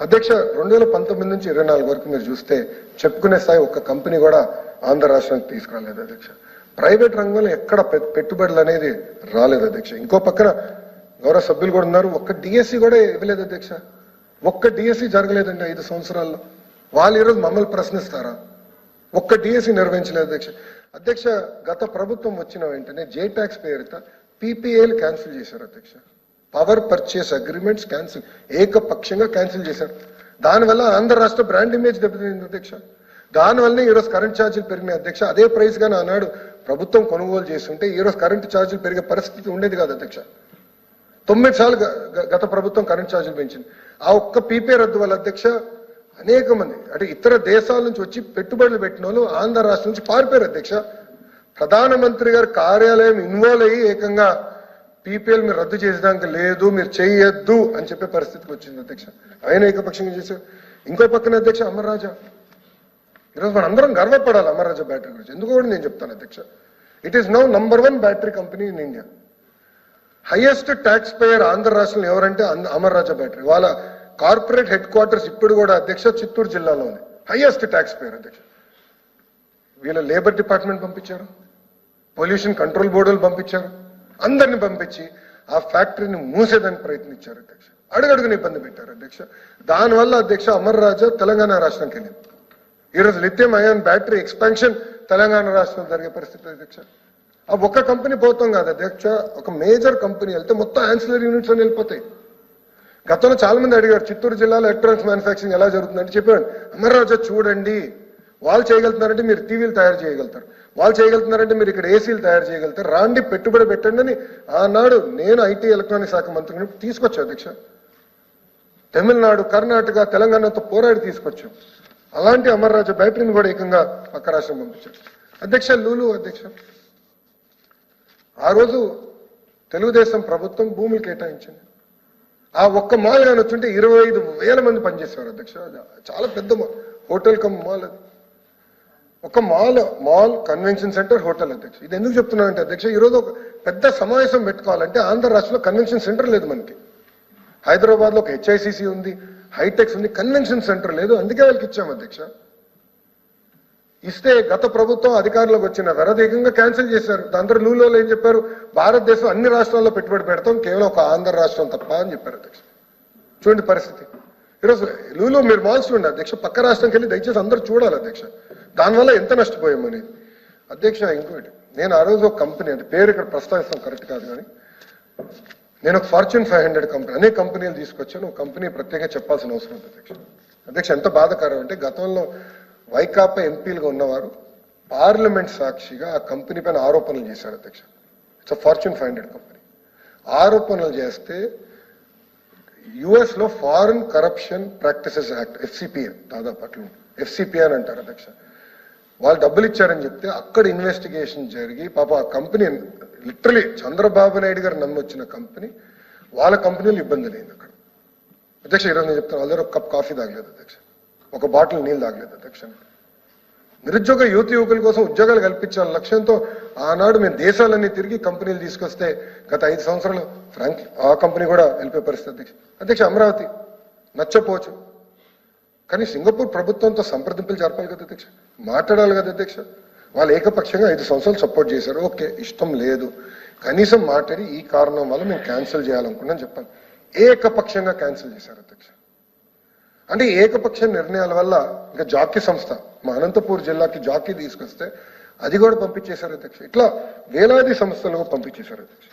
అధ్యక్ష రెండు వేల పంతొమ్మిది నుంచి ఇరవై నాలుగు వరకు మీరు చూస్తే చెప్పుకునే స్థాయి ఒక్క కంపెనీ కూడా ఆంధ్ర రాష్ట్రానికి తీసుకురాలేదు అధ్యక్ష. ప్రైవేట్ రంగంలో ఎక్కడ పె- పెట్టుబడులు అనేది రాలేదు అధ్యక్ష. ఇంకో పక్కన గౌరవ సభ్యులు కూడా ఉన్నారు. ఒక్క డిఎస్సి కూడా ఇవ్వలేదు అధ్యక్ష. ఒక్క డిఎస్సి జరగలేదండి ఐదు సంవత్సరాల్లో. వాళ్ళు ఈరోజు మమ్మల్ని ప్రశ్నిస్తారా? ఒక్క డిఎస్సి నిర్వహించలేదు అధ్యక్ష. అధ్యక్ష గత ప్రభుత్వం వచ్చిన వెంటనే జే ట్యాక్స్ పేరిత పీపీఏలు క్యాన్సిల్ చేశారు అధ్యక్ష. పవర్ పర్చేస్ అగ్రిమెంట్స్ క్యాన్సిల్ ఏకపక్షంగా క్యాన్సిల్ చేశారు. దానివల్ల ఆంధ్ర రాష్ట్ర బ్రాండ్ ఇమేజ్ దెబ్బతింది అధ్యక్ష. దానివల్లనే ఈరోజు కరెంట్ ఛార్జీలు పెరిగినాయి అధ్యక్ష. అదే ప్రైస్ గానే ఆనాడు ప్రభుత్వం కొనుగోలు చేస్తుంటే ఈరోజు కరెంట్ ఛార్జీలు పెరిగే పరిస్థితి ఉండేది కాదు అధ్యక్ష. తొమ్మిది సార్లు గత ప్రభుత్వం కరెంట్ ఛార్జీలు పెంచింది. ఆ ఒక్క పీపే రద్దు వల్ల అధ్యక్ష అనేక మంది అంటే ఇతర దేశాల నుంచి వచ్చి పెట్టుబడులు పెట్టిన వాళ్ళు ఆంధ్ర రాష్ట్రం నుంచి పారిపోయారు అధ్యక్ష. ప్రధానమంత్రి గారి కార్యాలయం ఇన్వాల్వ్ అయ్యి ఏకంగా పీపీఎల్ మీరు రద్దు చేసేదానికి లేదు మీరు చేయొద్దు అని చెప్పే పరిస్థితికి వచ్చింది అధ్యక్ష. ఆయన ఏకపక్షంగా చేశారు. ఇంకో పక్కన అధ్యక్ష అమర్రాజా ఈరోజు మనం అందరం గర్వపడాలి అమర్రాజా బ్యాటరీ గురించి. ఎందుకు కూడా నేను చెప్తాను అధ్యక్ష. It is now number one battery company in India highest taxpayer Andhra రాష్ట్రంలో ఎవరంటే అమర్రాజా బ్యాటరీ. వాళ్ళ కార్పొరేట్ హెడ్ క్వార్టర్స్ ఇప్పుడు కూడా అధ్యక్ష చిత్తూరు జిల్లాలో ఉంది. హైయెస్ట్ ట్యాక్స్ పేయర్ అధ్యక్ష. వీళ్ళ లేబర్ డిపార్ట్మెంట్ పంపించారు. పొల్యూషన్ కంట్రోల్ బోర్డులు పంపించారు. అందరిని పంపించి ఆ ఫ్యాక్టరీని మూసేదానికి ప్రయత్నించారు అధ్యక్ష. అడుగడుగుని ఇబ్బంది పెట్టారు అధ్యక్ష. దానివల్ల అధ్యక్ష అమర్ రాజా తెలంగాణ రాష్ట్రంకి వెళ్ళింది. ఈరోజు lithium ion battery expansion Telangana రాష్ట్రంలో జరిగే పరిస్థితి అధ్యక్ష. ఆ ఒక్క కంపెనీ పోతాం కాదు అధ్యక్ష. ఒక మేజర్ కంపెనీ వెళ్తే మొత్తం ఆన్సిలర్ యూనిట్స్ అని వెళ్ళిపోతాయి. గతంలో చాలా మంది అడిగారు చిత్తూరు జిల్లాలో ఎలక్ట్రానిక్స్ మ్యానుఫ్యాక్చరింగ్ ఎలా జరుగుతుందంటే చెప్పాడు అమర్రాజా చూడండి. వాళ్ళు చేయగలుగుతున్నారంటే మీరు టీవీలు తయారు చేయగలుగుతారు. వాళ్ళు చేయగలుగుతున్నారంటే మీరు ఇక్కడ ఏసీలు తయారు చేయగలుగుతారు. రాండి పెట్టుబడి పెట్టండి అని ఆనాడు నేను ఐటీ ఎలక్ట్రానిక్ శాఖ మంత్రిని తీసుకొచ్చా అధ్యక్ష. తమిళనాడు కర్ణాటక తెలంగాణతో పోరాడి తీసుకొచ్చాం. అలాంటి అమర్రాజా బ్యాటరీని కూడా ఏకంగా పక్క రాష్ట్రం పంపించారు. అధ్యక్ష లూలు అధ్యక్ష. ఆ రోజు తెలుగుదేశం ప్రభుత్వం భూములు కేటాయించింది. ఆ ఒక్క మాల్ కానీ వచ్చింటే ఇరవై ఐదు వేల మంది పనిచేసేవారు అధ్యక్ష. చాలా పెద్ద మాల్ హోటల్ కమ్ మాల్ అది. ఒక mall mall convention centre hotel అధ్యక్ష. ఇది ఎందుకు చెప్తున్నానంటే అధ్యక్ష ఈరోజు ఒక పెద్ద సమావేశం పెట్టుకోవాలంటే ఆంధ్ర రాష్ట్రంలో కన్వెన్షన్ సెంటర్ లేదు మనకి. హైదరాబాద్లో ఒక హెచ్ఐసిసి ఉంది హైటెక్స్ ఉంది కన్వెన్షన్ సెంటర్ లేదు అందుకే వాళ్ళకి ఇచ్చాము అధ్యక్ష. ఇస్తే గత ప్రభుత్వం అధికారంలోకి వచ్చిన వెరదీకంగా క్యాన్సిల్ చేశారు. దాంతో లూలో ఏం చెప్పారు? భారతదేశం అన్ని రాష్ట్రాల్లో పెట్టుబడి పెడతాం కేవలం ఒక ఆంధ్ర రాష్ట్రం తప్ప అని చెప్పారు అధ్యక్ష. చూడండి పరిస్థితి. ఈరోజు లూలో మీరు మాల్స్ చూడండి అధ్యక్ష పక్క రాష్ట్రంకి వెళ్ళి దయచేసి అందరూ చూడాలి అధ్యక్ష. దానివల్ల ఎంత నష్టపోయామని. అధ్యక్ష ఇంకోటి. నేను ఆ రోజు ఒక కంపెనీ అంటే పేరు ఇక్కడ ప్రస్తావిస్తాం కరెక్ట్ కాదు కానీ నేను ఒక ఫార్చ్యూన్ ఫైవ్ హండ్రెడ్ కంపెనీ అనేక కంపెనీలు తీసుకొచ్చాను. ఒక కంపెనీ ప్రత్యేకంగా చెప్పాల్సిన అవసరం ఉంది అధ్యక్ష. అధ్యక్ష ఎంత బాధకరం అంటే గతంలో వైకాపా ఎంపీలుగా ఉన్నవారు పార్లమెంట్ సాక్షిగా ఆ కంపెనీ పైన ఆరోపణలు చేశారు అధ్యక్ష. It's fortune five hundred company ఆరోపణలు చేస్తే యుఎస్లో foreign corruption practices act FCPA దాదాపు అట్లా ఎఫ్సిపిఏ అని అంటారు అధ్యక్ష. వాళ్ళు డబ్బులు ఇచ్చారని చెప్తే అక్కడ ఇన్వెస్టిగేషన్ జరిగి పాప ఆ కంపెనీ లిటరలీ చంద్రబాబు నాయుడు గారు నమ్మొచ్చిన కంపెనీ వాళ్ళ కంపెనీలు ఇబ్బంది లేదు అక్కడ. అధ్యక్ష ఈరోజు నేను చెప్తాను వాళ్ళ దగ్గర ఒక కప్ కాఫీ తాగలేదు అధ్యక్ష. ఒక బాటిల్ నీళ్ళు తాగలేదు అధ్యక్ష. నిరుద్యోగ యువతి యువకుల కోసం ఉద్యోగాలు కల్పించాల లక్ష్యంతో ఆనాడు మేము దేశాలన్నీ తిరిగి కంపెనీలు తీసుకొస్తే గత ఐదు సంవత్సరాలు ఫ్రాంక్ ఆ కంపెనీ కూడా వెళ్ళిపోయే పరిస్థితి అధ్యక్ష. అధ్యక్ష అమరావతి నచ్చపోవచ్చు. కానీ సింగపూర్ ప్రభుత్వంతో సంప్రదింపులు జరపాలి కదా అధ్యక్ష? మాట్లాడాలి కదా అధ్యక్ష? వాళ్ళు ఏకపక్షంగా ఐదు సంవత్సరాలు సపోర్ట్ చేశారు. ఓకే ఇష్టం లేదు. కనీసం మాట్లాడి ఈ కారణం వల్ల మేము క్యాన్సిల్ చేయాలనుకున్నాం చెప్పాను ఏకపక్షంగా క్యాన్సిల్ చేశారు అధ్యక్ష. అంటే ఏకపక్ష నిర్ణయాల వల్ల ఇంకా జాకీ సంస్థ మా అనంతపూర్ జిల్లాకి జాకీ తీసుకొస్తే అది కూడా పంపించేశారు అధ్యక్ష. ఇట్లా వేలాది సంస్థలు పంపించేశారు అధ్యక్ష.